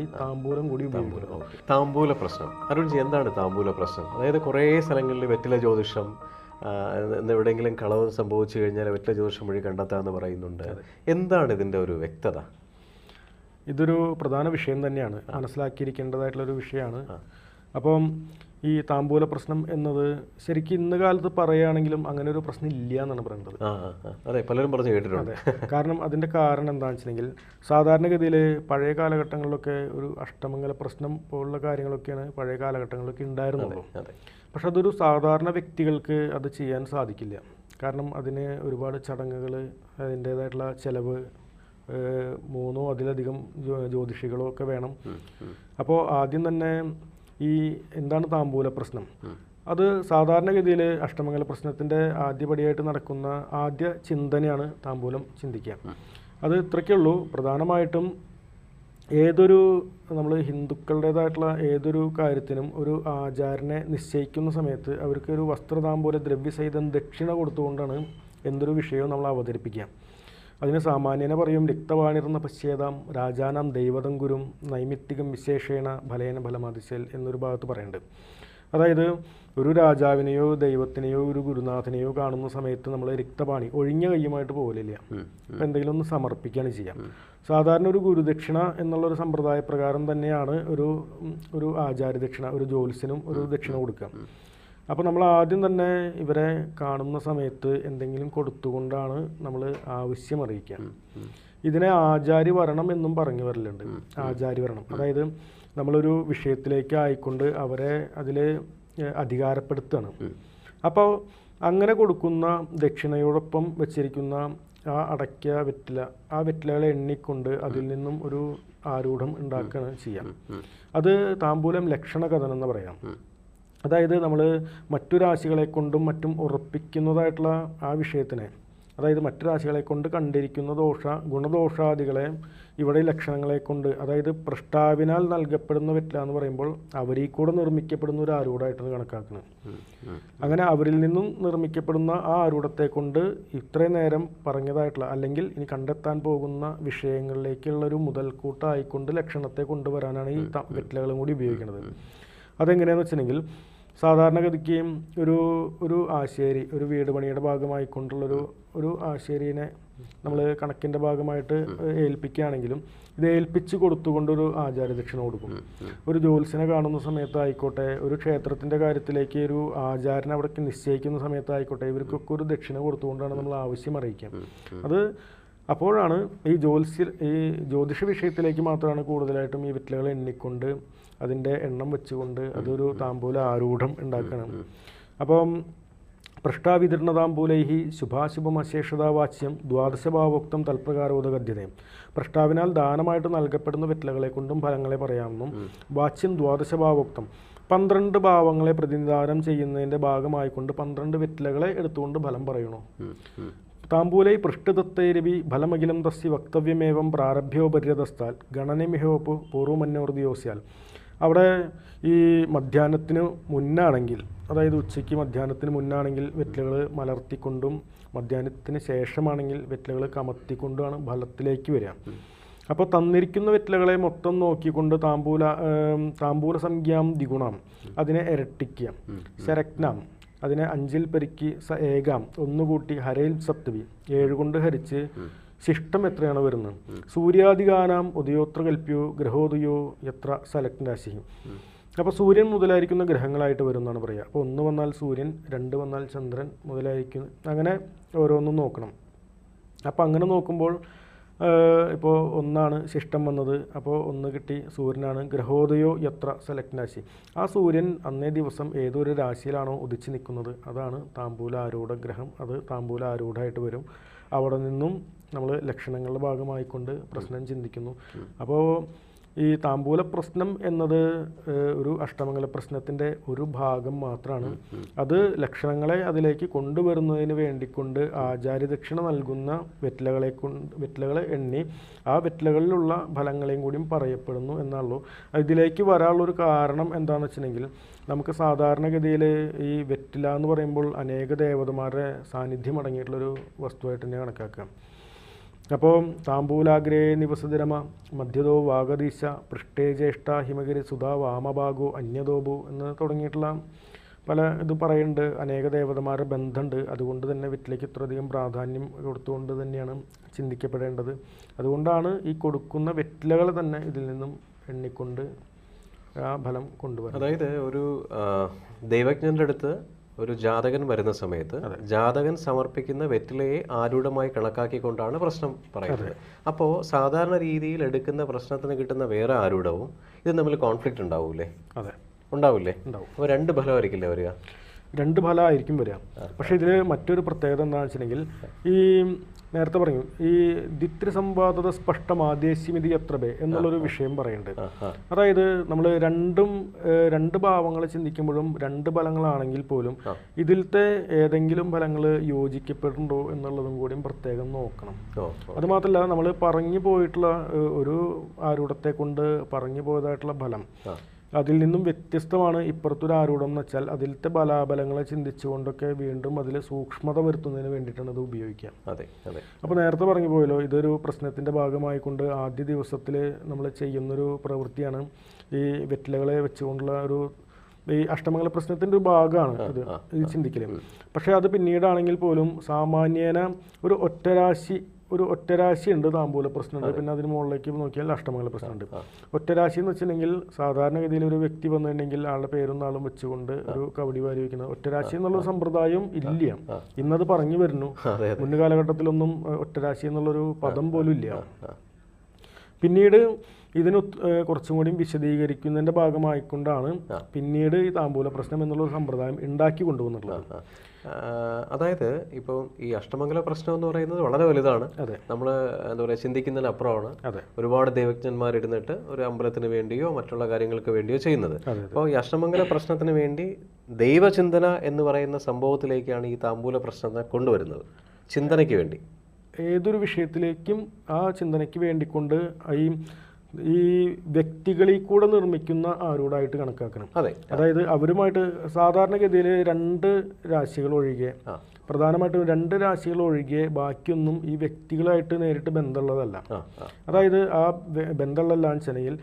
ഈ താമ്പൂലം കൂടി താമ്പൂല പ്രശ്നം. അരുൺജി എന്താണ് താമ്പൂല പ്രശ്നം? അതായത് കുറേ സ്ഥലങ്ങളിൽ വെറ്റില ജ്യോതിഷം എവിടെയെങ്കിലും കളവ് സംഭവിച്ചു കഴിഞ്ഞാൽ വെറ്റില ജ്യോതിഷം വഴി കണ്ടെത്താമെന്ന് പറയുന്നുണ്ട്. എന്താണ് ഇതിന്റെ ഒരു വ്യക്തത? ഇതൊരു പ്രധാന വിഷയം തന്നെയാണ്. മനസ്സിലാക്കിയിരിക്കേണ്ടതായിട്ടുള്ള ഒരു വിഷയമാണ്. അപ്പം ഈ താമ്പൂല പ്രശ്നം എന്നത് ശരിക്കും ഇന്ന് കാലത്ത് പറയുകയാണെങ്കിലും അങ്ങനെ ഒരു പ്രശ്നം ഇല്ല എന്നാണ് ആ. അതെ പലരും പറഞ്ഞു കേട്ടിട്ടുണ്ട്. കാരണം അതിന്റെ കാരണം എന്താണെന്ന് വെച്ചിട്ടുണ്ടെങ്കിൽ സാധാരണഗതിയിൽ പഴയ കാലഘട്ടങ്ങളിലൊക്കെ ഒരു അഷ്ടമംഗല പ്രശ്നം പോലുള്ള കാര്യങ്ങളൊക്കെയാണ് പഴയ കാലഘട്ടങ്ങളിലൊക്കെ ഉണ്ടായിരുന്നുള്ളൂ. പക്ഷെ അതൊരു സാധാരണ വ്യക്തികൾക്ക് അത് ചെയ്യാൻ സാധിക്കില്ല. കാരണം അതിന് ഒരുപാട് ചടങ്ങുകൾ അതിന്റേതായിട്ടുള്ള ചിലവ് മൂന്നോ അതിലധികം ജ്യോ- ജ്യോതിഷികളോ ഒക്കെ വേണം. അപ്പോൾ ആദ്യം തന്നെ ഈ എന്താണ് താമ്പൂല പ്രശ്നം? അത് സാധാരണഗതിയിൽ അഷ്ടമംഗല പ്രശ്നത്തിന്റെ ആദ്യപടിയായിട്ട് നടക്കുന്ന ആദ്യ ചിന്തനയാണ് താമ്പൂലം ചിന്തിക്കുക. അത് ഇത്രയ്ക്കേ ഉള്ളൂ പ്രധാനമായിട്ടും ഏതൊരു നമ്മൾ ഹിന്ദുക്കളുടേതായിട്ടുള്ള ഏതൊരു കാര്യത്തിനും ഒരു ആചാരനെ നിശ്ചയിക്കുന്ന സമയത്ത് അവർക്ക് ഒരു വസ്ത്രതാമ്പൂല ദ്രവ്യസഹിതം ദക്ഷിണ കൊടുത്തുകൊണ്ടാണ് എന്തൊരു വിഷയവും നമ്മൾ അവതരിപ്പിക്കുക. അതിന് സാമാന്യന പറയും രക്തവാണിർന്ന പശ്ചേതാം രാജാനാം ദൈവതം ഗുരും നൈമിത്തികം വിശേഷേണ ഫലേന ഫലമാതിശൽ എന്നൊരു ഭാഗത്ത് പറയുന്നുണ്ട് അതായത് ഒരു രാജാവിനെയോ ദൈവത്തിനെയോ ഒരു ഗുരുനാഥനെയോ കാണുന്ന സമയത്ത് നമ്മൾ രക്തപാണി ഒഴിഞ്ഞ കയ്യുമായിട്ട് പോകലില്ല. അപ്പം എന്തെങ്കിലും ഒന്ന് സമർപ്പിക്കുകയാണ് ചെയ്യാം. സാധാരണ ഒരു ഗുരുദക്ഷിണ എന്നുള്ളൊരു സമ്പ്രദായ പ്രകാരം തന്നെയാണ് ഒരു ഒരു ഒരു ആചാര്യദക്ഷിണ ഒരു ജ്യോത്സ്യനും ഒരു ദക്ഷിണ കൊടുക്കുക അപ്പോൾ നമ്മൾ ആദ്യം തന്നെ ഇവരെ കാണുന്ന സമയത്ത് എന്തെങ്കിലും കൊടുത്തുകൊണ്ടാണ് നമ്മൾ ആവശ്യം അറിയിക്കുക. ഇതിനെ ആചാര്യ വരണം എന്നും പറഞ്ഞു വരലുണ്ട്. ആചാര്യ വരണം. അതായത് നമ്മളൊരു വിഷയത്തിലേക്ക് ആയിക്കൊണ്ട് അവരെ അതിൽ അധികാരപ്പെടുത്തുകയാണ്. അപ്പോൾ അങ്ങനെ കൊടുക്കുന്ന ദക്ഷിണയോടൊപ്പം വെച്ചിരിക്കുന്ന ആ അടയ്ക്ക വെറ്റില ആ വെറ്റിലകളെ എണ്ണിക്കൊണ്ട് അതിൽ നിന്നും ഒരു ആരൂഢം ഉണ്ടാക്കുകയാണ് ചെയ്യാം. അത് താമ്പൂലം ലക്ഷണകഥനം എന്ന് പറയാം. അതായത് നമ്മൾ മറ്റു രാശികളെ കൊണ്ടും മറ്റും ഉറപ്പിക്കുന്നതായിട്ടുള്ള ആ വിഷയത്തിനെ. അതായത് മറ്റു രാശികളെ കൊണ്ട് കണ്ടിരിക്കുന്ന ദോഷ ഗുണദോഷാദികളെ ഇവിടെ ലക്ഷണങ്ങളെ കൊണ്ട് അതായത് പ്രഷ്ടാവിനാൽ നൽകപ്പെടുന്ന വെറ്റില എന്ന് പറയുമ്പോൾ അവരിൽ കൂടെ നിർമ്മിക്കപ്പെടുന്ന ഒരു ആരൂഢമായിട്ടാണ് കണക്കാക്കുന്നത്. അങ്ങനെ അവരിൽ നിന്നും നിർമ്മിക്കപ്പെടുന്ന ആ ആരൂഢത്തെ കൊണ്ട് ഇത്രയും നേരം പറഞ്ഞതായിട്ടുള്ള അല്ലെങ്കിൽ ഇനി കണ്ടെത്താൻ പോകുന്ന വിഷയങ്ങളിലേക്കുള്ളൊരു മുതൽക്കൂട്ടായിക്കൊണ്ട് ലക്ഷണത്തെ കൊണ്ടുവരാനാണ് ഈ വെറ്റിലകളും കൂടി ഉപയോഗിക്കുന്നത്. അതെങ്ങനെയാണെന്ന് വെച്ചിട്ടുണ്ടെങ്കിൽ സാധാരണഗതിക്ക് ഒരു ഒരു ആശേരി ഒരു വീട് പണിയുടെ ഭാഗമായിക്കൊണ്ടുള്ളൊരു ഒരു ആശേരിനെ നമ്മൾ കണക്കിന്റെ ഭാഗമായിട്ട് ഏൽപ്പിക്കുകയാണെങ്കിലും ഇത് ഏൽപ്പിച്ച് കൊടുത്തുകൊണ്ടൊരു ആചാരദക്ഷിണ കൊടുക്കും. ഒരു ജ്യോത്സ്യനെ കാണുന്ന സമയത്തായിക്കോട്ടെ ഒരു ക്ഷേത്രത്തിന്റെ കാര്യത്തിലേക്ക് ഒരു ആചാരനെ അവിടേക്ക് നിശ്ചയിക്കുന്ന സമയത്തായിക്കോട്ടെ ഇവർക്കൊക്കെ ഒരു ദക്ഷിണ കൊടുത്തുകൊണ്ടാണ് നമ്മൾ ആവശ്യം അറിയിക്കാം അത് അപ്പോഴാണ് ഈ ജ്യോത്സ്യ ഈ ജ്യോതിഷ വിഷയത്തിലേക്ക് മാത്രമാണ് കൂടുതലായിട്ടും ഈ വിറ്റലകൾ എണ്ണിക്കൊണ്ട് അതിന്റെ എണ്ണം വെച്ചുകൊണ്ട് അതൊരു താമ്പൂല ആരൂഢം ഉണ്ടാക്കണം. അപ്പം പൃഷ്ടാവിതരണതാമ്പൂലൈഹി ശുഭാശുഭമശേഷതാവാച്യം ദ്വാദശഭാവോക്തം തൽപ്രകാരോദഗദ്യതയും പൃഷ്ടാവിനാൽ ദാനമായിട്ട് നൽകപ്പെടുന്ന വെറ്റിലകളെ കൊണ്ടും ഫലങ്ങളെ പറയാമെന്നും വാച്യം ദ്വാദശഭാവോക്തം. പന്ത്രണ്ട് ഭാവങ്ങളെ പ്രതിനിധാനം ചെയ്യുന്നതിന്റെ ഭാഗമായിക്കൊണ്ട് പന്ത്രണ്ട് വെറ്റിലകളെ എടുത്തുകൊണ്ട് ഫലം പറയണു? താമ്പൂലൈ പൃഷ്ഠതത്തൈരവി ഫലമഖിലം തസ്യ വക്തവ്യമേവം പ്രാരഭ്യോപര്യതസ്ഥാൽ ഗണനമിഹോപ്പ് പൂർവമന്യോർദിയോസ്യാൽ അവിടെ ഈ മധ്യാഹ്നത്തിന് മുന്നാണെങ്കിൽ അതായത് ഉച്ചയ്ക്ക് മധ്യാഹ്നത്തിന് മുന്നാണെങ്കിൽ വെറ്റിലകൾ മലർത്തിക്കൊണ്ടും മധ്യാഹ്നത്തിന് ശേഷമാണെങ്കിൽ വെറ്റിലകൾ കമത്തിക്കൊണ്ടുമാണ് ഫലത്തിലേക്ക് വരിക. അപ്പോൾ തന്നിരിക്കുന്ന വെറ്റിലകളെ മൊത്തം നോക്കിക്കൊണ്ട് താമ്പൂല താമ്പൂല സംഖ്യാം ദ്വിഗുണം അതിനെ ഇരട്ടിക്കുക. ശരക്നാം അതിനെ അഞ്ചിൽ പെരുക്കി ഏകാം ഒന്നുകൂട്ടി ഹരയിൽ സപ്തവി ഏഴുകൊണ്ട് ഹരിച്ച് ശിഷ്ടം എത്രയാണ് വരുന്നത്? സൂര്യാധികാനാം ഉദയോത്ര കൽപ്യോ ഗ്രഹോദയോ എത്ര സലഗ്നാശി അപ്പോൾ സൂര്യൻ മുതലായിരിക്കുന്ന ഗ്രഹങ്ങളായിട്ട് വരും എന്നാണ് പറയുക. അപ്പോൾ ഒന്ന് വന്നാൽ സൂര്യൻ രണ്ട് വന്നാൽ ചന്ദ്രൻ മുതലായിരിക്കും. അങ്ങനെ ഓരോന്നും നോക്കണം. അപ്പോൾ അങ്ങനെ നോക്കുമ്പോൾ ഇപ്പോൾ ഒന്നാണ് ശിഷ്ടം വന്നത്. അപ്പോൾ ഒന്ന് കിട്ടി സൂര്യനാണ്. ഗ്രഹോദയോ എത്ര സെലക്ട് രാശി. ആ സൂര്യൻ അന്നേ ദിവസം ഏതൊരു രാശിയിലാണോ ഉദിച്ച് നിൽക്കുന്നത്? അതാണ് താമ്പൂല ആരൂഢ ഗ്രഹം അത് താമ്പൂല ആരൂഢമായിട്ട് വരും. അവിടെ നിന്നും നമ്മൾ ലക്ഷണങ്ങളുടെ ഭാഗമായിക്കൊണ്ട് പ്രശ്നം ചിന്തിക്കുന്നു. അപ്പോൾ ഈ താമ്പൂല പ്രശ്നം എന്നത് ഒരു അഷ്ടമംഗല പ്രശ്നത്തിന്റെ ഒരു ഭാഗം മാത്രമാണ് അത് ലക്ഷണങ്ങളെ അതിലേക്ക് കൊണ്ടുവരുന്നതിന് വേണ്ടിക്കൊണ്ട് ആചാര്യദക്ഷിണ നൽകുന്ന വെറ്റിലകളെ കൊണ്ട് വെറ്റിലകളെ എണ്ണി ആ വെറ്റിലകളിലുള്ള ഫലങ്ങളെയും കൂടിയും പറയപ്പെടുന്നു എന്നുള്ളൂ ഇതിലേക്ക് വരാനുള്ളൊരു കാരണം എന്താണെന്ന് വെച്ചിട്ടുണ്ടെങ്കിൽ നമുക്ക് സാധാരണഗതിയിൽ ഈ വെറ്റില എന്ന് പറയുമ്പോൾ അനേക ദേവതമാരുടെ സാന്നിധ്യം അടങ്ങിയിട്ടുള്ളൊരു വസ്തുവായിട്ട് തന്നെ കണക്കാക്കാം. അപ്പോൾ താമ്പൂലാഗ്രേ നിവസതിരമ മധ്യതോ വാഗദീശ പൃഷ്ടേ ജ്യേഷ്ഠ ഹിമഗിരി സുധാ വാമഭാഗോ അന്യദോബു എന്ന് തുടങ്ങിയിട്ടുള്ള പല ഇത് പറയുന്നുണ്ട്. അനേക ദേവതമാരുടെ ബന്ധമുണ്ട്. അതുകൊണ്ട് തന്നെ വിറ്റിലേക്ക് ഇത്രയധികം പ്രാധാന്യം കൊടുത്തുകൊണ്ട് തന്നെയാണ് ചിന്തിക്കപ്പെടേണ്ടത്. അതുകൊണ്ടാണ് ഈ കൊടുക്കുന്ന വെറ്റിലകൾ തന്നെ ഇതിൽ നിന്നും എണ്ണിക്കൊണ്ട് ആ ഫലം കൊണ്ടുവരുന്നത്. അതായത് ഒരു ദൈവജ്ഞന്റെ അടുത്ത് ഒരു ജാതകൻ വരുന്ന സമയത്ത് ജാതകൻ സമർപ്പിക്കുന്ന വെറ്റിലയെ ആരൂഢമായി കണക്കാക്കിക്കൊണ്ടാണ് പ്രശ്നം പറയുന്നത്. അപ്പോൾ സാധാരണ രീതിയിൽ എടുക്കുന്ന പ്രശ്നത്തിന് കിട്ടുന്ന വേറെ ആരൂഢവും ഇത് തമ്മിൽ കോൺഫ്ലിക്റ്റ് ഉണ്ടാവൂലേ? അതെ. ഉണ്ടാവില്ലേ? ഉണ്ടാവും. അപ്പോൾ രണ്ട് ഫലമായിരിക്കില്ലേ വരിക? രണ്ട് ഫലമായിരിക്കും വരിക. പക്ഷേ ഇതിൽ മറ്റൊരു പ്രത്യേകത എന്താണെന്ന് വെച്ചിട്ടുണ്ടെങ്കിൽ ഈ നേരത്തെ പറഞ്ഞു ഈ ദിത്രി സംവാദത സ്പഷ്ടമാദേശിമിതി എത്രബേ എന്നുള്ളൊരു വിഷയം പറയുന്നുണ്ട്. അതായത് നമ്മൾ രണ്ടും രണ്ട് ഭാവങ്ങൾ ചിന്തിക്കുമ്പോഴും രണ്ട് ഫലങ്ങളാണെങ്കിൽ പോലും ഇതിലത്തെ ഏതെങ്കിലും ഫലങ്ങൾ യോജിക്കപ്പെടുന്നുണ്ടോ എന്നുള്ളതും കൂടിയും പ്രത്യേകം നോക്കണം. അതുമാത്രമല്ല നമ്മൾ പറഞ്ഞു പോയിട്ടുള്ള ഒരു ആരൂഢത്തെ കൊണ്ട് പറഞ്ഞു പോയതായിട്ടുള്ള ഫലം. അതിൽ നിന്നും വ്യത്യസ്തമാണ് ഇപ്പുറത്തൊരു ആരൂഢം എന്ന് വെച്ചാൽ അതിലത്തെ ബലാബലങ്ങളെ ചിന്തിച്ചുകൊണ്ടൊക്കെ വീണ്ടും അതിൽ സൂക്ഷ്മത വരുത്തുന്നതിന് വേണ്ടിയിട്ടാണ് ഇത് ഉപയോഗിക്കുക. അതെ അതെ. അപ്പോൾ നേരത്തെ പറഞ്ഞു പോയല്ലോ ഇതൊരു പ്രശ്നത്തിന്റെ ഭാഗമായിക്കൊണ്ട് ആദ്യ ദിവസത്തിൽ നമ്മൾ ചെയ്യുന്നൊരു പ്രവൃത്തിയാണ് ഈ വെറ്റിലകളെ വെച്ചുകൊണ്ടുള്ള ഒരു ഈ അഷ്ടമംഗല പ്രശ്നത്തിന്റെ ഒരു ഭാഗമാണ് ഇത് ഈ ചിന്തിക്കൽ പക്ഷേ അത് പിന്നീടാണെങ്കിൽ പോലും സാമാന്യേന ഒരു ഒറ്റരാശി ഒരു ഒറ്റരാശി ഉണ്ട് താമ്പൂല പ്രശ്നമുണ്ട്. പിന്നെ അതിന് മുകളിലേക്ക് നോക്കിയാൽ അഷ്ടമംഗല പ്രശ്നമുണ്ട്. ഒറ്റരാശി എന്ന് വെച്ചിട്ടുണ്ടെങ്കിൽ സാധാരണഗതിയിൽ ഒരു വ്യക്തി വന്നിട്ടുണ്ടെങ്കിൽ ആളുടെ പേരും നാളും വെച്ചുകൊണ്ട് ഒരു കബഡി വാരി വയ്ക്കുന്നത്. ഒറ്റരാശി എന്നുള്ള സമ്പ്രദായം ഇല്ല. ഇന്നത് പറഞ്ഞു വരുന്നു. മുന്നു കാലഘട്ടത്തിലൊന്നും ഒറ്റരാശി എന്നുള്ളൊരു പദം പോലും ഇല്ല. പിന്നീട് ഇതിന് കുറച്ചും കൂടി വിശദീകരിക്കുന്നതിന്റെ ഭാഗമായിക്കൊണ്ടാണ് പിന്നീട് ഈ താമ്പൂല പ്രശ്നം എന്നുള്ള സമ്പ്രദായം ഉണ്ടാക്കി കൊണ്ടുവന്നിട്ടുള്ളത്. അതായത് ഇപ്പോൾ ഈ അഷ്ടമംഗല പ്രശ്നം എന്ന് പറയുന്നത് വളരെ വലുതാണ്. നമ്മൾ എന്താ പറയുക ചിന്തിക്കുന്നതിനപ്പുറമാണ്. ഒരുപാട് ദൈവജ്ഞന്മാർ ഇരുന്നിട്ട് ഒരു അമ്പലത്തിന് വേണ്ടിയോ മറ്റുള്ള കാര്യങ്ങൾക്ക് വേണ്ടിയോ ചെയ്യുന്നത്. അപ്പോൾ ഈ അഷ്ടമംഗല പ്രശ്നത്തിന് വേണ്ടി ദൈവചിന്തന എന്ന് പറയുന്ന സംഭവത്തിലേക്കാണ് ഈ താമ്പൂല പ്രശ്നത്തെ കൊണ്ടുവരുന്നത് ചിന്തനയ്ക്ക് വേണ്ടി. ഏതൊരു വിഷയത്തിലേക്കും ആ ചിന്തനയ്ക്ക് വേണ്ടിക്കൊണ്ട് ഈ ഈ വ്യക്തികളിൽ കൂടെ നിർമ്മിക്കുന്ന ആരോടായിട്ട് കണക്കാക്കണം. അതെ. അതായത് അവരുമായിട്ട് സാധാരണഗതിയിൽ രണ്ട് രാശികൾ ഒഴികെ പ്രധാനമായിട്ടും രണ്ട് രാശികൾ ഒഴികെ ബാക്കിയൊന്നും ഈ വ്യക്തികളായിട്ട് നേരിട്ട് ബന്ധമുള്ളതല്ല. അതായത് ആ ബന്ധമുള്ള ലാഞ്ചനയിൽ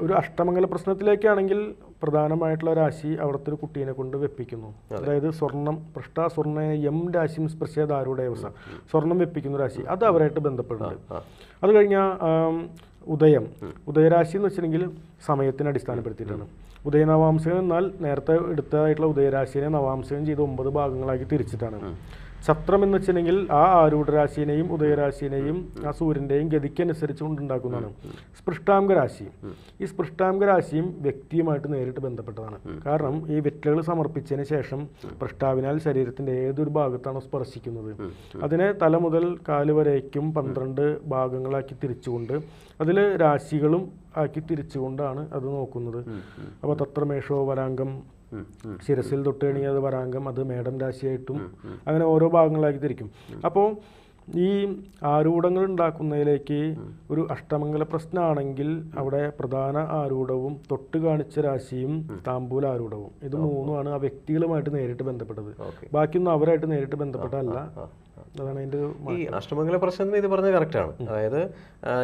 ഒരു അഷ്ടമംഗല പ്രശ്നത്തിലേക്കാണെങ്കിൽ പ്രധാനമായിട്ടുള്ള രാശി അവിടുത്തെ ഒരു കുട്ടീനെ കൊണ്ട് വെപ്പിക്കുന്നു. അതായത് സ്വർണം പൃഷ്ട സ്വർണ എം രാശിയും സ്പർശേതാരുടെ അവസ്ഥ സ്വർണം വെപ്പിക്കുന്ന രാശി. അത് അവരായിട്ട് ബന്ധപ്പെടുന്നുണ്ട്. അത് കഴിഞ്ഞാൽ ഉദയം. ഉദയരാശി എന്ന് വെച്ചിട്ടുണ്ടെങ്കിൽ സമയത്തിന് അടിസ്ഥാനപ്പെടുത്തിയിട്ടാണ്. ഉദയനവാംശകം എന്നാൽ നേരത്തെ എടുത്തതായിട്ടുള്ള ഉദയരാശിനെ നവാംശകം ചെയ്ത് ഒമ്പത് ഭാഗങ്ങളാക്കി തിരിച്ചിട്ടാണ്. ഛത്രം എന്ന് വെച്ചിട്ടുണ്ടെങ്കിൽ ആ ആരൂഢ രാശിയെയും ഉദയരാശിനെയും ആ സൂര്യന്റെയും ഗതിക്കനുസരിച്ച് കൊണ്ടുണ്ടാക്കുന്നതാണ്. സ്പൃഷ്ടാംഗ രാശി ഈ സ്പൃഷ്ടാംഗ രാശിയും വ്യക്തിയുമായിട്ട് നേരിട്ട് ബന്ധപ്പെട്ടതാണ്. കാരണം ഈ വെറ്റിലകൾ സമർപ്പിച്ചതിന് ശേഷം പൃഷ്ടാവിനാൽ ശരീരത്തിന്റെ ഏതൊരു ഭാഗത്താണോ സ്പർശിക്കുന്നത്. അതിനെ തല മുതൽ കാൽ വരേക്കും പന്ത്രണ്ട് ഭാഗങ്ങളാക്കി തിരിച്ചുകൊണ്ട് അതിൽ രാശികളും ആക്കി തിരിച്ചുകൊണ്ടാണ് അത് നോക്കുന്നത്. അപ്പോൾ തത്രമേഷോ വരാംഗം ഉം, തൊട്ടുകഴിഞ്ഞാൽ അത് വരാങ്കം അത് മേടം രാശിയായിട്ടും അങ്ങനെ ഓരോ ഭാഗങ്ങളാക്കി തിരിക്കും. അപ്പോൾ ഈ ആരൂഢങ്ങൾ ഉണ്ടാക്കുന്നതിലേക്ക് ഒരു അഷ്ടമംഗല പ്രശ്നമാണെങ്കിൽ അവിടെ പ്രധാന ആരൂഢവും തൊട്ട് കാണിച്ച രാശിയും താമ്പൂല ആരൂഢവും. ഇത് മൂന്നുമാണ് ആ വ്യക്തികളുമായിട്ട് നേരിട്ട് ബന്ധപ്പെട്ടത്. ബാക്കിയൊന്നും അവരായിട്ട് നേരിട്ട് ബന്ധപ്പെട്ടല്ല അതാണ് അതിന്റെ ഈ അഷ്ടമംഗല പ്രശ്നം ഇത് പറഞ്ഞത് കറക്റ്റാണ് അതായത്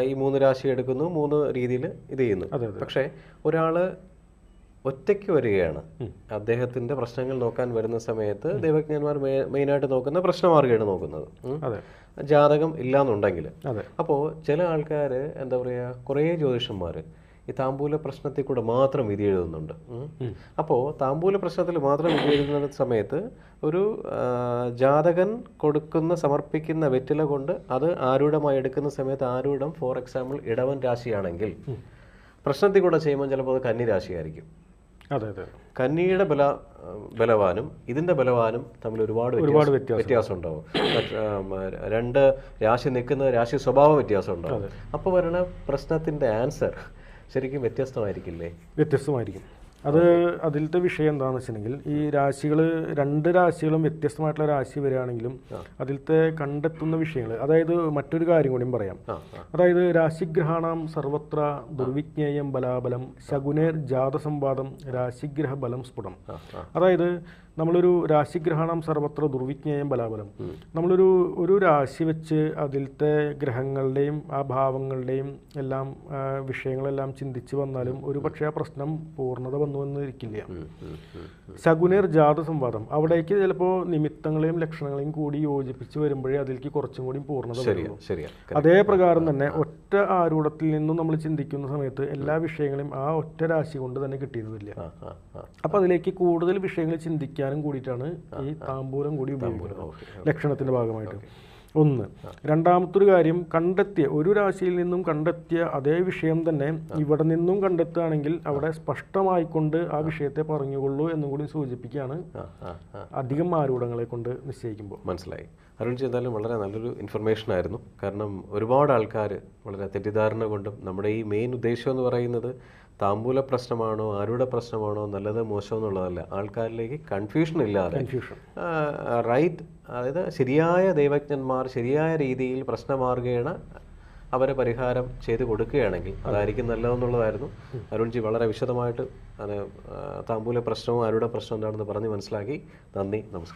ഈ മൂന്ന് രാശി എടുക്കുന്നു മൂന്ന് രീതിയിൽ ഇത് ചെയ്യുന്നു. പക്ഷേ ഒരാൾ ഒറ്റയ്ക്ക് വരികയാണ്. അദ്ദേഹത്തിന്റെ പ്രശ്നങ്ങൾ നോക്കാൻ വരുന്ന സമയത്ത് ദൈവജ്ഞന്മാർ മെയിൻ മെയിനായിട്ട് നോക്കുന്ന പ്രശ്നമാർഗമാണ് നോക്കുന്നത്. ജാതകം ഇല്ലാന്നുണ്ടെങ്കിൽ. അപ്പോൾ ചില ആൾക്കാർ എന്താ പറയുക കുറേ ജ്യോതിഷന്മാർ ഈ താമ്പൂല പ്രശ്നത്തിൽ കൂടെ മാത്രം വിധി എഴുതുന്നുണ്ട്. അപ്പോൾ താമ്പൂല പ്രശ്നത്തിൽ മാത്രം വിധി എഴുതുന്ന സമയത്ത് ഒരു ജാതകൻ കൊടുക്കുന്ന സമർപ്പിക്കുന്ന വെറ്റില കൊണ്ട് അത് ആരൂഢമായി എടുക്കുന്ന സമയത്ത് ആരൂഢം ഫോർ എക്സാമ്പിൾ ഇടവൻ രാശിയാണെങ്കിൽ പ്രശ്നത്തിൽ കൂടെ ചെയ്യുമ്പോൾ ചിലപ്പോൾ അത് കന്നി രാശിയായിരിക്കും. അതെ അതെ കന്നിയുടെ ബല ബലവാനും ഇതിന്റെ ബലവാനും തമ്മിൽ ഒരുപാട് ഒരുപാട് വ്യത്യാസം. ഉണ്ടാവും രണ്ട് രാശി നിൽക്കുന്ന രാശി സ്വഭാവ വ്യത്യാസം ഉണ്ടാവും അപ്പോൾ വരണ പ്രശ്നത്തിന്റെ ആൻസർ ശരിക്കും വ്യത്യസ്തമായിരിക്കില്ലേ? വ്യത്യസ്തമായിരിക്കും. അത് അതിലത്തെ വിഷയം എന്താണെന്ന് വെച്ചിട്ടുണ്ടെങ്കിൽ ഈ രാശികൾ രണ്ട് രാശികളും വ്യത്യസ്തമായിട്ടുള്ള രാശി വരികയാണെങ്കിലും അതിലത്തെ കണ്ടെത്തുന്ന വിഷയങ്ങൾ അതായത് മറ്റൊരു കാര്യം കൂടിയും പറയാം. അതായത് രാശിഗ്രഹാണാം സർവത്ര ദുർവിജ്ഞേയം ബലാബലം ശകുനേർ ജാതസംവാദം രാശിഗ്രഹ ബലം സ്ഫുടം. അതായത് നമ്മളൊരു രാശിഗ്രഹണം സർവത്ര ദുർവിജ്ഞേയം ബലാബലം. നമ്മളൊരു ഒരു രാശി വെച്ച് അതിലത്തെ ഗ്രഹങ്ങളുടെയും ആ ഭാവങ്ങളുടെയും എല്ലാം വിഷയങ്ങളെല്ലാം ചിന്തിച്ച് വന്നാലും ഒരു പക്ഷേ ആ പ്രശ്നം പൂർണത വന്നു എന്നിരിക്കില്ല. ശകുനേർ ജാത സംവാദം. അവിടേക്ക് ചിലപ്പോൾ നിമിത്തങ്ങളെയും ലക്ഷണങ്ങളെയും കൂടി യോജിപ്പിച്ച് വരുമ്പോഴേ അതിലേക്ക് കുറച്ചും കൂടി പൂർണത അതേപ്രകാരം വരുള്ളൂ. അതേ പ്രകാരം തന്നെ ഒറ്റ ആരൂഢത്തിൽ നിന്നും നമ്മൾ ചിന്തിക്കുന്ന സമയത്ത് എല്ലാ വിഷയങ്ങളെയും ആ ഒറ്റ രാശി കൊണ്ട് തന്നെ കിട്ടിയിരുന്നില്ല. അപ്പം അതിലേക്ക് കൂടുതൽ വിഷയങ്ങൾ ചിന്തിക്കാനും കൂടിയിട്ടാണ് ഈ താമ്പൂലം കൂടി ഉപയോഗിക്കുന്നത്. ലക്ഷണത്തിന്റെ ഭാഗമായിട്ട്. ഒന്ന് രണ്ടാമത്തൊരു കാര്യം കണ്ടെത്തിയ ഒരു രാശിയിൽ നിന്നും കണ്ടെത്തിയ അതേ വിഷയം തന്നെ ഇവിടെ നിന്നും കണ്ടെത്തുകയാണെങ്കിൽ അവിടെ സ്പഷ്ടമായിക്കൊണ്ട് ആ വിഷയത്തെ പറഞ്ഞുകൊള്ളൂ എന്നും കൂടി സൂചിപ്പിക്കുകയാണ്. അധികം ആരൂഢങ്ങളെ കൊണ്ട് നിശ്ചയിക്കുമ്പോൾ. മനസ്സിലായി. അരുൺ ചെയ്താലും വളരെ നല്ലൊരു ഇൻഫർമേഷൻ ആയിരുന്നു. കാരണം ഒരുപാട് ആൾക്കാർ വളരെ തെറ്റിദ്ധാരണ കൊണ്ടും നമ്മുടെ ഈ മെയിൻ ഉദ്ദേശം എന്ന് പറയുന്നത് താമ്പൂല പ്രശ്നമാണോ ആരുടെ പ്രശ്നമാണോ നല്ലത് മോശം എന്നുള്ളതല്ല. ആൾക്കാരിലേക്ക് കൺഫ്യൂഷൻ ഇല്ലാതെ. കൺഫ്യൂഷൻ റൈറ്റ് അതായത് ശരിയായ ദൈവജ്ഞന്മാർ ശരിയായ രീതിയിൽ പ്രശ്നമാർഗേണ അവരെ പരിഹാരം ചെയ്ത് കൊടുക്കുകയാണെങ്കിൽ അതായിരിക്കും നല്ലതെന്നുള്ളതായിരുന്നു. അരുൺജി വളരെ വിശദമായിട്ട് അത് താമ്പൂല പ്രശ്നവും ആരുടെ പ്രശ്നം എന്താണെന്ന് പറഞ്ഞ് മനസ്സിലാക്കി. നന്ദി നമസ്കാരം.